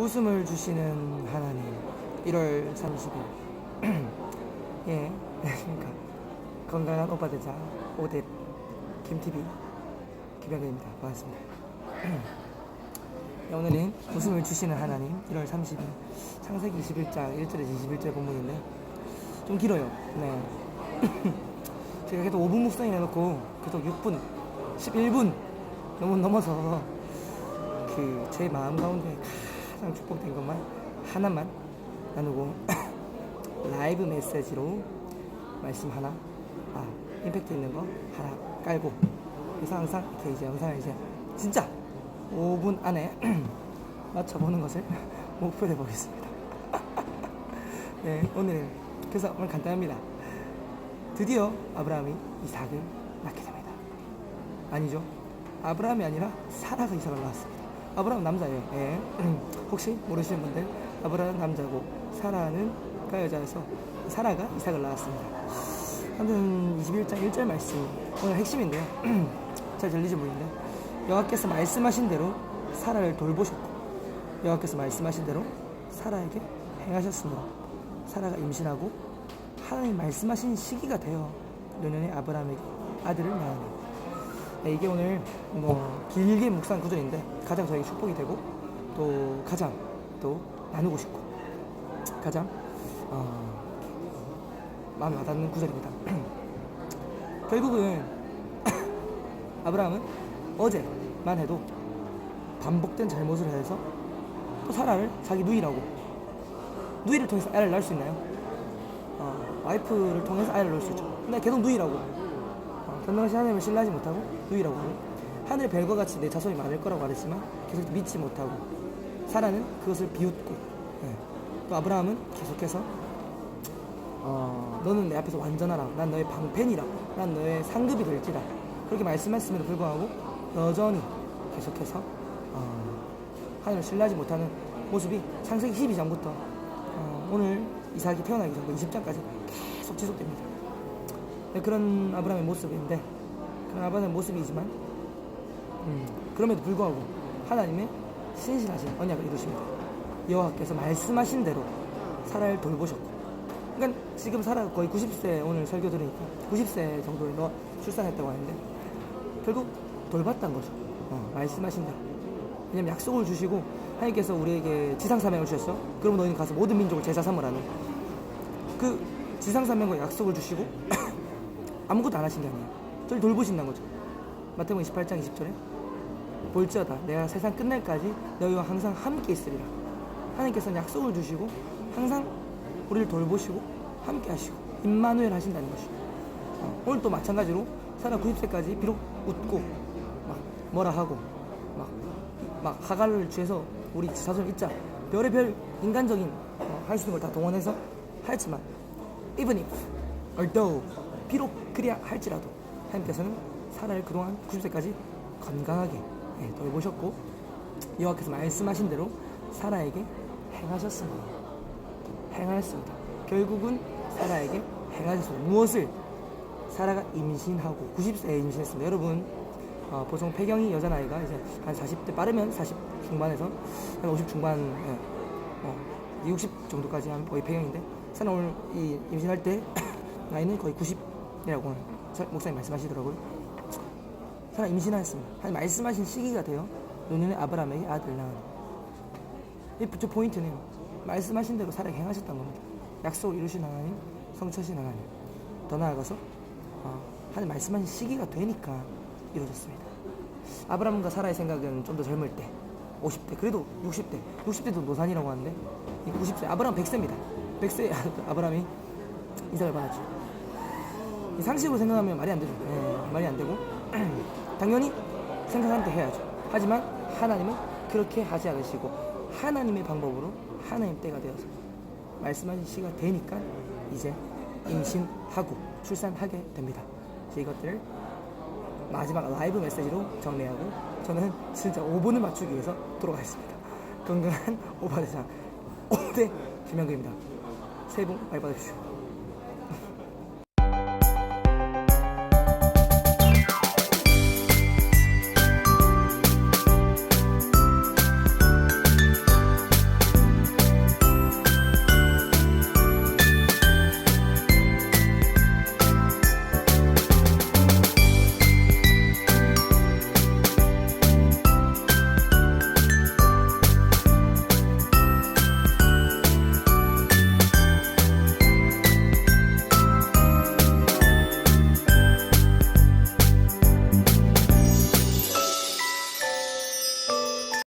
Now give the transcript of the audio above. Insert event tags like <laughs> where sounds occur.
웃음을 주시는 하나님 1월 30일. <clears throat> 예 안녕하십니까 건강한 오빠 되자. 오뎃 김TV 김영근입니다. 반갑습니다. 예, 오늘은 웃음을 주시는 하나님 1월 30일. 창세기 21장 1절에서 21절 본문인데 좀 길어요. 네. <clears throat> 제가 계속 5분 묵상을 해놓고 계속 6분 11분 너무 넘어서 그 제 마음 가운데 가장 축복된 것만 하나만 나누고 <coughs> 라이브 메시지로 말씀 하나 아 임팩트 있는 거 하나 깔고 그래서 항상 이렇게 이제 영상을 이제 진짜 5분 안에 <coughs> 맞춰보는 것을 <laughs> 목표로 해보겠습니다. <laughs> 네 오늘은 그래서 오늘 간단합니다. 드디어 아브라함이 이삭을 낳게 됩니다. 아니죠. 아브라함이 아니라 사라가 이삭을 낳았습니다. 아브라함 남자예요. 예. <clears throat> 혹시 모르시는 분들 아브라함 남자고 사라는 가 여자여서 사라가 이삭을 낳았습니다. 아무튼 21장 1절 말씀 오늘 핵심인데요. <clears throat> 잘 들리지 모르는데 여호와께서 말씀하신 대로 사라를 돌보셨고 여호와께서 말씀하신 대로 사라에게 행하셨으므로 사라가 임신하고 하나님 말씀하신 시기가 되어 노년에 아브라함에게 아들을 낳으니 네, 이게 오늘 뭐 길게 묵상 구절인데 가장 저에게 축복이 되고 또 가장 또 나누고 싶고 가장 어, 마음에 와닿는 구절입니다. <clears throat> 결국은 <clears throat> 아브라함은 어제만 해도 반복된 잘못을 해서 또 사라를 자기 누이라고 누이를 통해서 아이를 낳을 수 있나요? 어, 와이프를 통해서 아이를 낳을 수 있죠. 근데 계속 누이라고 어, 전능하신 하나님을 신뢰하지 못하고 누이라고 하고 하늘의 별과 같이 내 자손이 많을 거라고 말했지만 계속 믿지 못하고 사라는 그것을 비웃고 예. 또 아브라함은 계속해서 어, 너는 내 앞에서 완전하라 난 너의 방편이라 난 너의 상급이 될지라 그렇게 말씀했음에도 불구하고 여전히 계속해서 어, 하늘을 신뢰하지 못하는 모습이 창세기 12장부터 어, 오늘 이삭이 태어나기 전부 20장까지 계속 지속됩니다. 네, 그런 아브라함의 모습인데 그런 아브라함의 모습이지만 음, 그럼에도 불구하고 하나님의 신실하신 언약을 이루십니다. 여호와께서 말씀하신 대로 사라를 돌보셨고 그러니까 지금 사라가 거의 90세 오늘 설교 들으니까 90세 정도에 너 출산했다고 하는데 결국 돌봤다는 거죠. 어, 말씀하신 대로. 왜냐면 약속을 주시고 하나님께서 우리에게 지상 사명을 주셨어. 그러면 너희는 가서 모든 민족을 제사 삼으라는 그 지상 사명과 약속을 주시고 <coughs> 아무것도 안 하신 게 아니에요. 저를 돌보신다는 거죠. 마태복음 28장 20절에 볼지어다 내가 세상 끝날까지 너희와 항상 함께 있으리라. 하나님께서는 약속을 주시고 항상 우리를 돌보시고 함께 하시고 임마누엘 하신다는 것이죠. 어, 오늘 또 마찬가지로 사라 90세까지 비록 웃고 막 뭐라 하고 막, 막 하갈을 취해서 우리 자손 잊자 별의별 인간적인 어, 할수 있는 걸 다 동원해서 하였지만 even if although 비록 그리야 할지라도 하나님께서는 사라를 그동안 90세까지 건강하게 예, 돌보셨고 여호와께서 말씀하신 대로 사라에게 행하셨습니다. 행하였습니다. 결국은 사라에게 행하셨습니다. 무엇을 사라가 임신하고 90세에 임신했습니다. 여러분 어, 보통 폐경이 여자 나이가 이제 한 40대 빠르면 40 중반에서 한 50 중반, 예, 어, 60 정도까지 하면 거의 폐경인데 사라 오늘 이 임신할 때 <coughs> 나이는 거의 90이라고 목사님 말씀하시더라고요. 사라 임신하였습니다. 한 말씀하신 시기가 되어 노년의 아브라함에게 아들 낳은. 이 포인트는 말씀하신 대로 사라에게 행하셨다는 겁니다. 약속을 이루신 하나님, 성처신 하나님. 더 나아가서 어, 하나님 말씀하신 시기가 되니까 이루어졌습니다. 아브라함과 사라의 생각은 좀 더 젊을 때, 50대, 그래도 60대, 60대도 노산이라고 하는데 90세, 아브라함 100세입니다. 100세 아브라함이 이삭을 받았죠. 이 상식으로 생각하면 말이 안 되죠. 예, 말이 안 되고 <clears throat> 당연히 생각한 때 해야죠. 하지만 하나님은 그렇게 하지 않으시고 하나님의 방법으로 하나님 때가 되어서 말씀하신 시가 되니까 이제 임신하고 출산하게 됩니다. 이것들을 마지막 라이브 메시지로 정리하고 저는 진짜 5분을 맞추기 위해서 돌아가겠습니다. 건강한 오바대장 5대 김영규입니다. 새해 복 많이 받으십시오.